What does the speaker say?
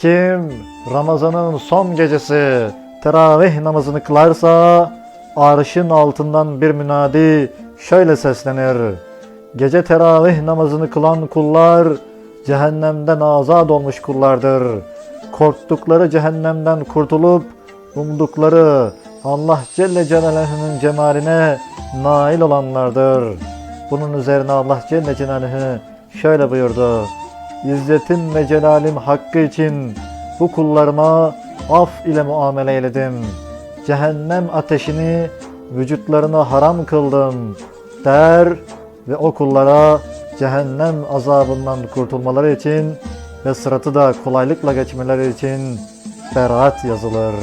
Kim Ramazan'ın son gecesi teravih namazını kılarsa arşın altından bir münadi şöyle seslenir. Gece teravih namazını kılan kullar cehennemden azad olmuş kullardır. Korktukları cehennemden kurtulup umdukları Allah Celle Celaluhu'nun cemaline nail olanlardır. Bunun üzerine Allah Celle Celaluhu şöyle buyurdu. İzzetim ve celalim hakkı için bu kullarıma af ile muamele eyledim. Cehennem ateşini vücutlarına haram kıldım der ve o kullara cehennem azabından kurtulmaları için ve sıratı da kolaylıkla geçmeleri için beraat yazılır.